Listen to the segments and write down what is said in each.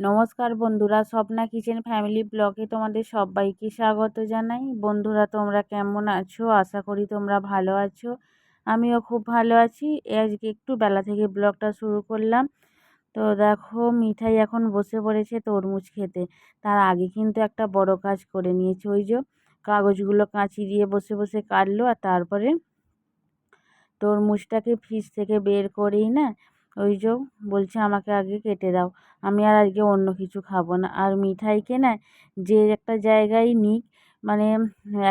নমস্কার বন্ধুরা, Swapna kitchen family ব্লগে তোমাদের সবাইকে স্বাগত জানাই। বন্ধুরা, তোমরা কেমন আছো? আশা করি তোমরা ভালো আছো। আমিও খুব ভালো আছি। আজকে একটু বেলা থেকে ব্লগটা শুরু করলাম। তো দেখো, মিঠাই এখন বসে পড়েছে তরমুজ খেতে। তার আগে কিন্তু একটা বড় কাজ করে নিয়েছে। ওই যে কাগজগুলো কাঁচি দিয়ে বসে বসে কাটলো আর তারপরে তরমুজটাকে ফ্রিজ থেকে বের করেই না ওই যে বলছে, আমাকে আগে কেটে দাও। আমি আর আজকে অন্য কিছু খাব না। আর মিঠাইকে না যে একটা জায়গায় নিক মানে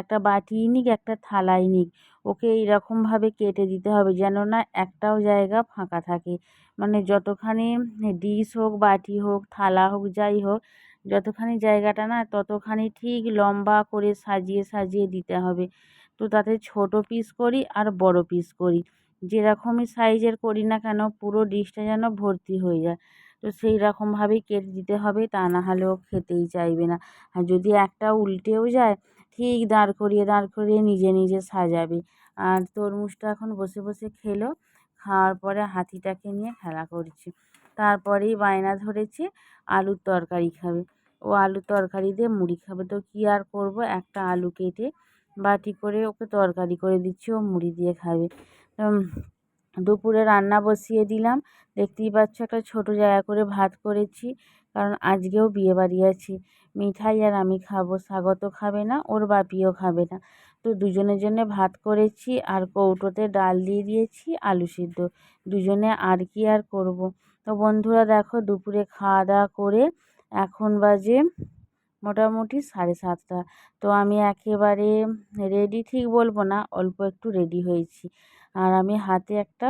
একটা বাটিই নিক, একটা থালায় নিক, ওকে এইরকমভাবে কেটে দিতে হবে যেন না একটাও জায়গা ফাঁকা থাকে। মানে যতখানি ডিশ হোক, বাটি হোক, থালা হোক, যাই হোক, যতখানি জায়গাটা না ততখানি ঠিক লম্বা করে সাজিয়ে সাজিয়ে দিতে হবে। তো তাতে ছোটো পিস করি আর বড় পিস করি। যেরকমই সাইজের করি না কেন পুরো ডিশটা যেন ভর্তি হয়ে যায়। তো সেই রকমভাবেই কেটে দিতে হবে, তা না হলে ও খেতেই চাইবে না। আর যদি একটা উল্টেও যায়, ঠিক দাঁড় করিয়ে দাঁড় করিয়ে নিজে নিজে সাজাবে। আর তরমুজটা এখন বসে বসে খেলো, খাওয়ার পরে হাতিটাকে নিয়ে খেলা করছে। তারপরেই বায়না ধরেছে, আলুর তরকারি খাবে। ও আলুর তরকারি দিয়ে মুড়ি খাবে। তো কী আর করব? একটা আলু কেটে বাটি করে ওকে তরকারি করে দিচ্ছি, ও মুড়ি দিয়ে খাবে। দুপুরে রান্না বসিয়ে দিলাম। দেখতেই পাচ্ছ একটা ছোটো জায়গা করে ভাত করেছি, কারণ আজকেও বিয়েবাড়ি আছে। মিঠাই আর আমি খাব স্বাগত খাবে না, ওর বাপিও খাবে না। তো দুজনের জন্যে ভাত করেছি, আর কৌটোতে ডাল দিয়ে দিয়েছি, আলু সিদ্ধ। দুজনে আর কি আর করব? তো বন্ধুরা দেখো, দুপুরে খাওয়া দাওয়া করে এখন বাজে মোটামুটি সাড়ে সাতটা। তো আমি একেবারে রেডি ঠিক বলব না, অল্প একটু রেডি হয়েছি। আর আমি হাতে একটা,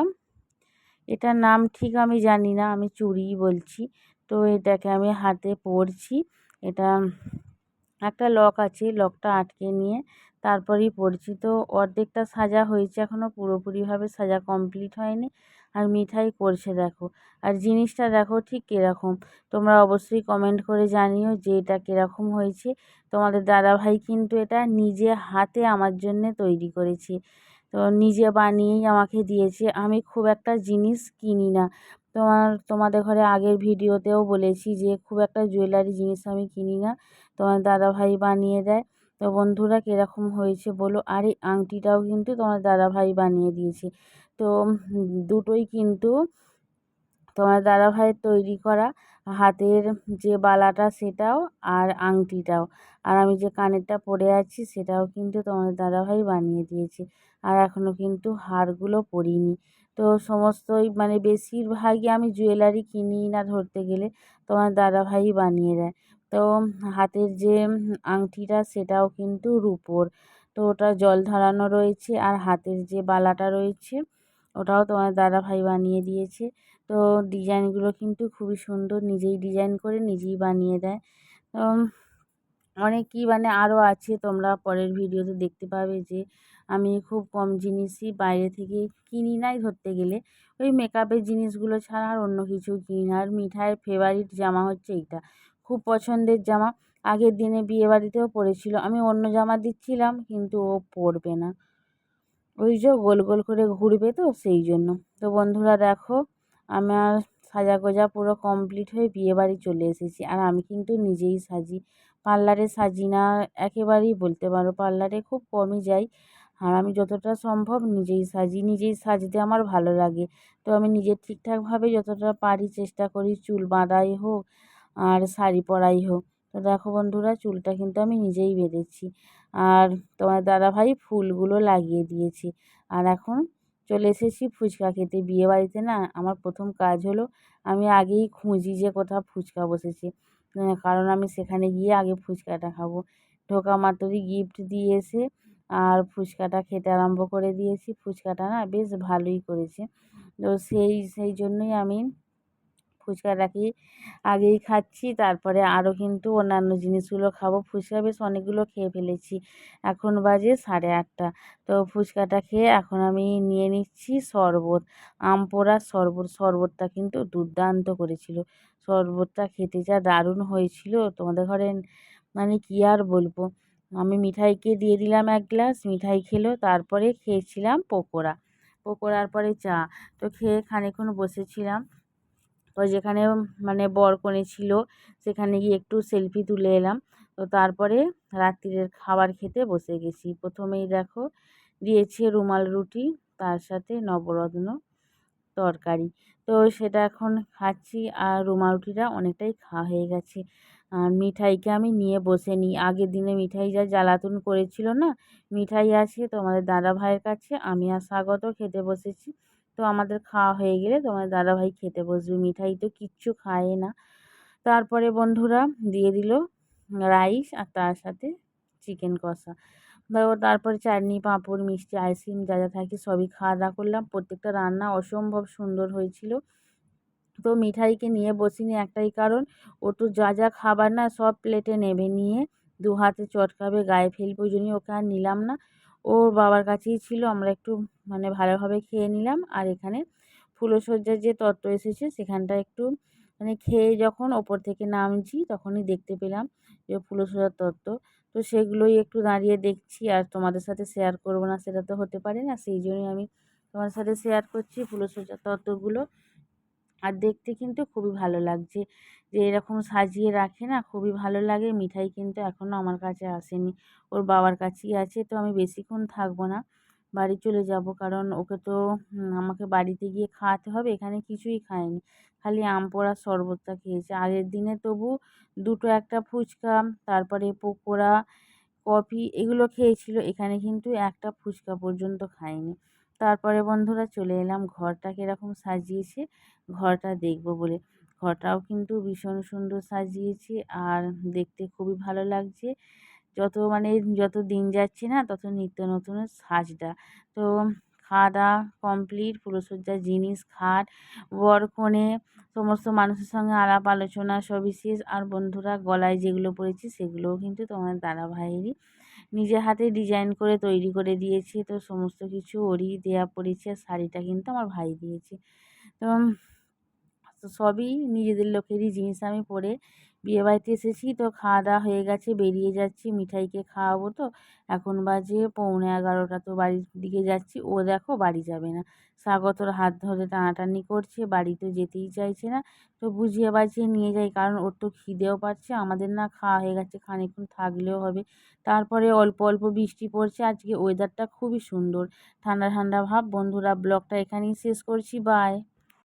এটার নাম ঠিক আমি জানি না, আমি চুড়িই বলছি। তো এটাকে আমি হাতে পরছি, এটা একটা লক আছে, লকটা আটকে নিয়ে তারপরেই পরছি। তো অর্ধেকটা সাজা হয়েছে এখনও পুরোপুরিভাবে সাজা কমপ্লিট হয়নি। আর মিঠাই করছে দেখো। আর জিনিসটা দেখো ঠিক কীরকম, তোমরা অবশ্যই কমেন্ট করে জানিও যে এটা কীরকম হয়েছে। তোমাদের দাদাভাই কিন্তু এটা নিজে হাতে আমার জন্যে তৈরি করেছে। তো নিজে বানিয়েই আমাকে দিয়েছে। আমি খুব একটা জিনিস কিনি না। তোমার, তোমাদের ঘরে আগের ভিডিওতেও বলেছি যে, খুব একটা জুয়েলারি জিনিস আমি কিনি না। তোমার দাদাভাই বানিয়ে দেয়। তো বন্ধুরা, কীরকম হয়েছে বলো? আর এই আংটিটাও কিন্তু তোমার দাদাভাই বানিয়ে দিয়েছে। তো দুটোই কিন্তু তোমার দাদাভাইয়ের তৈরি করা। হাতের যে বালাটা সেটাও আর আংটিটাও। আর আমি যে কানেরটা পরে আছি সেটাও কিন্তু তোমার দাদাভাই বানিয়ে দিয়েছে। আর এখনও কিন্তু হারগুলো পরিনি। তো সমস্তই মানে বেশিরভাগই আমি জুয়েলারি কিনি না ধরতে গেলে তোমার দাদাভাই বানিয়ে দেয়। তো হাতের যে আংটিটা সেটাও কিন্তু রুপোর। তো ওটা জল ধরানো রয়েছে আর হাতের যে বালাটা রয়েছে ওটাও তোমার দাদাভাই বানিয়ে দিয়েছে। তো ডিজাইনগুলো কিন্তু খুবই সুন্দর। নিজেই ডিজাইন করে নিজেই বানিয়ে দেয়। অনেক কী মানে আরও আছে। তোমরা পরের ভিডিওতে দেখতে পাবে যে, আমি খুব কম জিনিসই বাইরে থেকে কিনি নাই ধরতে গেলে। ওই মেকআপের জিনিসগুলো ছাড়া আর অন্য কিছু কিনি না। আর মিঠাইয়ের ফেভারিট জামা হচ্ছে এইটা। খুব পছন্দের জামা। আগের দিনে বিয়েবাড়িতেও পরেছিল। আমি অন্য জামা দিচ্ছিলাম, কিন্তু ও পরবে না। ওই যে গোল গোল করে ঘুরবে তো সেই জন্য। তো বন্ধুরা দেখো আমার সাজা গোজা পুরো কমপ্লিট হয়ে বিয়েবাড়ি চলে এসেছি। আর আমি কিন্তু নিজেই সাজি। পার্লারে সাজি না, একেবারেই বলতে পারো। পার্লারে খুব কমই যাই। আর আমি যতটা সম্ভব নিজেই সাজি। নিজেই সাজতে আমার ভালো লাগে। তো আমি নিজের ঠিকঠাকভাবে যতটা পারি চেষ্টা করি, চুল বাঁধাই হোক আর শাড়ি পরাই হোক। তো দেখো বন্ধুরা, চুলটা কিন্তু আমি নিজেই বেঁধেছি। আর তোমার দাদাভাই ফুলগুলো লাগিয়ে দিয়েছি। আর এখন চলে এসেছি ফুচকা খেতে। বিয়েবাড়িতে না আমার প্রথম কাজ হলো আমি আগেই খুঁজি যে কোথাও ফুচকা বসেছে। কারণ আমি সেখানে গিয়ে আগে ফুচকাটা খাব। ঢোকা মাতরি গিফট দিয়ে এসে আর ফুচকাটা খেতে আরম্ভ করে দিয়েছি। ফুচকাটা না বেশ ভালোই করেছে। তো সেই সেই জন্যই আমি ফুচকাটাকে আগেই খাচ্ছি, তারপরে আরও কিন্তু অন্যান্য জিনিসগুলো খাব। ফুচকা বেশ অনেকগুলো খেয়ে ফেলেছি। এখন বাজে সাড়ে আটটা। তো ফুচকাটা খেয়ে এখন আমি নিয়ে নিচ্ছি শরবত। আম পোড়ার শরবত, শরবতটা কিন্তু দুর্দান্ত করেছিল। শরবতটা খেতে যা দারুণ হয়েছিল। তোমাদের ঘরে মানে কী আর বলব? আমি মিঠাইকে দিয়ে দিলাম এক গ্লাস, মিঠাই খেলো, তারপরে খেয়েছিলাম পকোড়া। পকোড়ার পরে চা। তো খেয়ে খানিকক্ষণ বসেছিলাম। তো যেখানে মানে বর কনে ছিল, সেখানে গিয়ে একটু সেলফি তুলে এলাম। তো তারপরে রাত্রিরের খাবার খেতে বসে গেছি। প্রথমেই দেখো দিয়েছে রুমাল, রুটি, তার সাথে নবরত্ন তরকারি। তো সেটা এখন খাচ্ছি আর রুমাল, রুটিটা অনেকটাই খাওয়া হয়ে গেছে। আর মিঠাইকে আমি নিয়ে বসে নিই। আগের দিনে মিঠাই যা জ্বালাতন করেছিল না, মিঠাই আছে তোমাদের দাদা ভাইয়ের কাছে, আমি আর স্বাগত খেতে বসেছি। তো আমাদের খাওয়া হয়ে গেলে তোমাদের দাদা ভাই খেতে বসবে। মিঠাই তো কিচ্ছু খায় না। তারপরে বন্ধুরা দিয়ে দিল রাইস আর তার সাথে চিকেন কষা। তারপরে চাটনি, পাঁপড়, মিষ্টি, আইসক্রিম যা যা থাকে সবই খাওয়া দাওয়া করলাম। প্রত্যেকটা রান্না অসম্ভব সুন্দর হয়েছিল। তো মিঠাইকে নিয়ে বসিনি একটাই কারণ, ও তো যা যা খাবার না সব প্লেটে নেবে। নিয়ে দু হাতে চটকাবে, গায়ে ফেলবে, ওই জন্যই ওকে আর নিলাম না। ওর বাবার কাছেই ছিল, আমরা একটু মানে ভালোভাবে খেয়ে নিলাম। আর এখানে ফুলশয্যার যে তত্ত্ব এসেছে, সেখানটা একটু মানে খেয়ে যখন ওপর থেকে নামছি, তখনই দেখতে পেলাম যে ফুলশয্যার তত্ত্ব। তো সেগুলোই একটু দাঁড়িয়ে দেখছি, আর তোমাদের সাথে শেয়ার করব না, সেটা তো হতে পারে না। সেই জন্যই আমি তোমার সাথে শেয়ার করছি ফুলশয্যার তত্ত্বগুলো। আর দেখতে কিন্তু খুবই ভালো লাগছে। যে এরকম সাজিয়ে রাখে না, খুবই ভালো লাগে। মিঠাই কিন্তু এখনও আমার কাছে আসেনি। ওর বাবার কাছেই আছে, তো আমি বেশিক্ষণ থাকব না। বাড়ি চলে যাব, কারণ ওকে তো আমাকে বাড়িতে গিয়ে খাওয়াতে হবে। এখানে কিছুই খায়নি। খালি আম পোড়ার শরবতটা খেয়েছে। আগের দিনে তবু দুটো একটা ফুচকা, তারপরে পকোড়া, কফি এগুলো খেয়েছিল। এখানে কিন্তু একটা ফুচকা পর্যন্ত খায়নি। তারপরে বন্ধুরা চলে এলাম ঘরটা কীরকম সাজিয়েছে, ঘরটা দেখব বলে। ঘরটাও কিন্তু ভীষণ সুন্দর সাজিয়েছে আর দেখতে খুবই ভালো লাগছে। যত মানে যত দিন যাচ্ছে না, তত নিত্য নতুন সাজটা। তো খাওয়া দাওয়া কমপ্লিট ফুলসজ্জার জিনিস, খাট, বর কনে, সমস্ত মানুষের সঙ্গে আলাপ আলোচনা সবিশেষ আর বন্ধুরা গলায় যেগুলো পরেছি সেগুলোও কিন্তু তোমার দাদা ভাইয়েরই নিজের হাতে ডিজাইন করে তৈরি করে দিয়েছি। তো সমস্ত কিছু ওরই দেয়া পড়েছে। আর শাড়িটা কিন্তু আমার ভাই দিয়েছে। তো সবই নিজেদের লোকেরই জিনিস। আমি পরে বিয়েবাড়িতে এসেছি তো খাওয়া দাওয়া হয়ে গেছে, বেরিয়ে যাচ্ছি, মিঠাইকে খাওয়াবো তো। এখন বাজে পৌনে এগারোটা তো বাড়ির দিকে যাচ্ছি, ও দেখো বাড়ি যাবে না। স্বাগতর হাত ধরে টানাটানি করছে, বাড়ি তো যেতেই চাইছে না। তো বুঝিয়ে বাজিয়ে নিয়ে যাই, কারণ ওর তো খিদেও পাচ্ছে, আমাদের না খাওয়া হয়ে গেছে, খানিকক্ষণ থাকলেও হবে। তারপরে অল্প অল্প বৃষ্টি পড়ছে, আজকে ওয়েদারটা খুবই সুন্দর। ঠান্ডা ঠান্ডা ভাব, বন্ধুরা ব্লগটা এখানেই শেষ করছি বাই